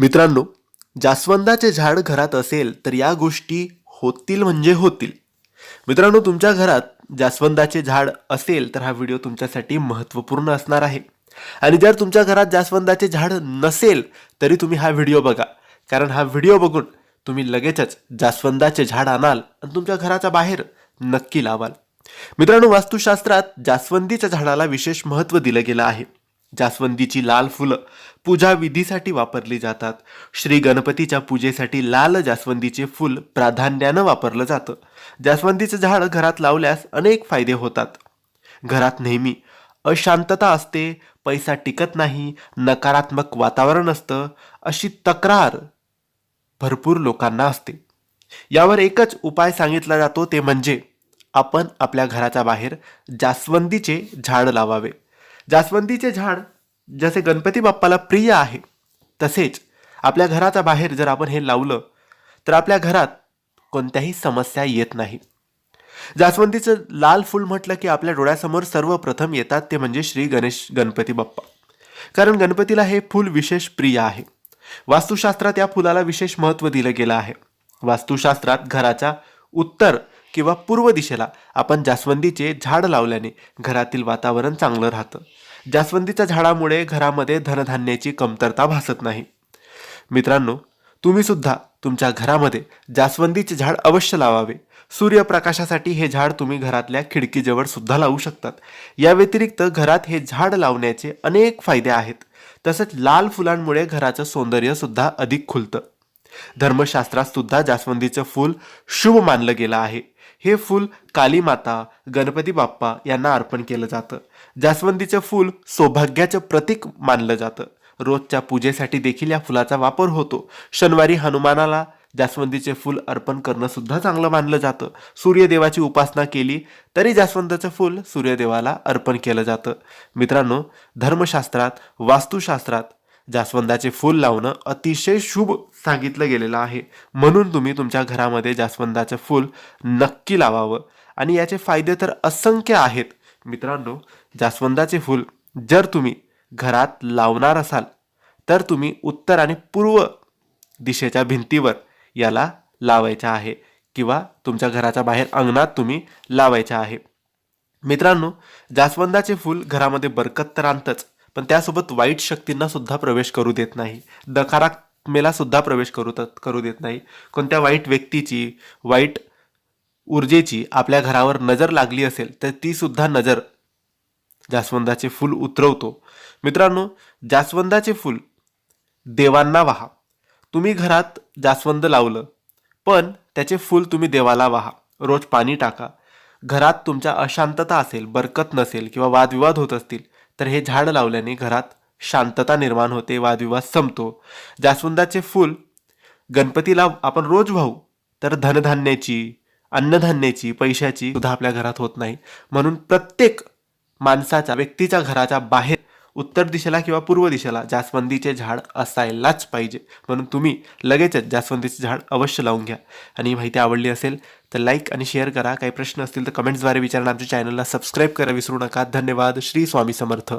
मित्रांनो जास्वंदाचे झाड घरात असेल तर या गोष्टी होतील म्हणजे होतील. मित्रांनो तुमच्या घरात जास्वंदाचे झाड असेल तर हा व्हिडिओ तुमच्यासाठी महत्त्वपूर्ण असणार आहे. आणि जर तुमच्या घरात जास्वंदाचे झाड नसेल तरी तुम्ही हा व्हिडिओ बघा. कारण हा व्हिडिओ बघून तुम्ही लगेचच जास्वंदाचे झाड आणाल आणि तुमच्या घराच्या बाहेर नक्की लावाल. मित्रांनो वास्तुशास्त्रात जास्वंदीच्या झाडाला विशेष महत्त्व दिलं गेलं आहे. जास्वंदीची लाल फुलं पूजा विधीसाठी वापरली जातात. श्री गणपतीच्या पूजेसाठी लाल जास्वंदीचे फूल प्राधान्यानं वापरलं जातं. जास्वंदीचं झाड घरात लावल्यास अनेक फायदे होतात. घरात नेहमी अशांतता असते पैसा टिकत नाही नकारात्मक वातावरण असतं अशी तक्रार भरपूर लोकांना असते. यावर एकच उपाय सांगितला जातो ते म्हणजे आपण आपल्या घराच्या बाहेर जास्वंदीचे झाड लावावे. जास्वंदीचे झाड जसे गणपती बाप्पाला प्रिय आहे तसेच आपल्या घराच्या बाहेर जर आपण हे लावलं तर आपल्या घरात कोणत्याही समस्या येत नाही. जास्वंदीचं लाल फूल म्हटलं की आपल्या डोळ्यासमोर सर्वप्रथम येतात ते म्हणजे श्री गणेश गणपती बाप्पा. कारण गणपतीला हे फूल विशेष प्रिय आहे. वास्तुशास्त्रात या फुलाला विशेष महत्त्व दिलं गेलं आहे. वास्तुशास्त्रात घराच्या उत्तर किंवा पूर्व दिशेला आपण जास्वंदीचे झाड लावल्याने घरातील वातावरण चांगलं राहतं. जास्वंदीच्या झाडामुळे घरामध्ये धनधान्याची कमतरता भासत नाही. मित्रांनो तुम्ही सुद्धा तुमच्या घरामध्ये जास्वंदीचे झाड अवश्य लावावे. सूर्यप्रकाशासाठी हे झाड तुम्ही घरातल्या खिडकीजवळ सुद्धा लावू शकतात. या व्यतिरिक्त घरात हे झाड लावण्याचे अनेक फायदे आहेत. तसंच लाल फुलांमुळे घराचं सौंदर्य सुद्धा अधिक खुलतं. धर्मशास्त्रात सुद्धा जास्वंदीचं फूल शुभ मानलं गेलं आहे. हे फूल काली माता गणपती बाप्पा यांना अर्पण केलं जातं. जास्वंदीचं फूल सौभाग्याचं प्रतीक मानलं जातं. रोजच्या पूजेसाठी देखील या फुलाचा वापर होतो. शनिवारी हनुमानाला जास्वंदीचे फूल अर्पण करणं सुद्धा चांगलं मानलं जातं. सूर्यदेवाची उपासना केली तरी जास्वंदाचं फूल सूर्यदेवाला अर्पण केलं जातं. मित्रांनो धर्मशास्त्रात वास्तुशास्त्रात जास्वंदाचे फूल लावणं अतिशय शुभ सांगितलं गेलेलं आहे. म्हणून तुम्ही तुमच्या घरामध्ये जास्वंदाचं फूल नक्की लावावं. आणि याचे फायदे तर असंख्य आहेत. मित्रांनो जास्वंदाचे फूल जर तुम्ही घरात लावणार असाल तर तुम्ही उत्तर आणि पूर्व दिशेच्या भिंतीवर याला लावायचा आहे किंवा तुमच्या घराच्या बाहेर अंगणात तुम्ही लावायचं आहे. मित्रांनो जास्वंदाचे फूल घरामध्ये बरकत तर आणतंच पण त्यासोबत वाईट शक्तींना सुद्धा प्रवेश करू देत नाही. नकारात्मेला सुद्धा प्रवेश करू करू देत नाही. कोणत्या वाईट व्यक्तीची वाईट ऊर्जेची आपल्या घरावर नजर लागली असेल तर ती सुद्धा नजर जास्वंदाचे फूल उतरवतो. मित्रांनो जास्वंदाचे फूल देवांना वाहा. तुम्ही घरात जास्वंद लावलं पण त्याचे फूल तुम्ही देवाला वाहा. रोज पाणी टाका. घरात तुमच्या अशांतता असेल बरकत नसेल किंवा वादविवाद होत असतील तर हे झाड लावल्याने घरात शांतता निर्माण होते वादविवाद संपतो. जास्वंदाचे फूल गणपतीला आपण रोज वाहू तर धनधान्याची अन्नधान्याची पैशाची सुद्धा आपल्या घरात होत नाही. म्हणून प्रत्येक माणसाच्या व्यक्तीच्या घराच्या बाहेर उत्तर दिशेला किंवा पूर्व दिशेला जास्वंदीचे झाड असायलाच पाहिजे. म्हणून तुम्ही लगेचच जास्वंदीचे झाड अवश्य लावून घ्या. आणि ही माहिती आवडली असेल तर लाईक आणि शेअर करा. काही प्रश्न असतील तर कमेंट्सद्वारे विचारणं आमच्या चॅनलला सबस्क्राईब करा. विसरू नका. धन्यवाद. श्री स्वामी समर्थ.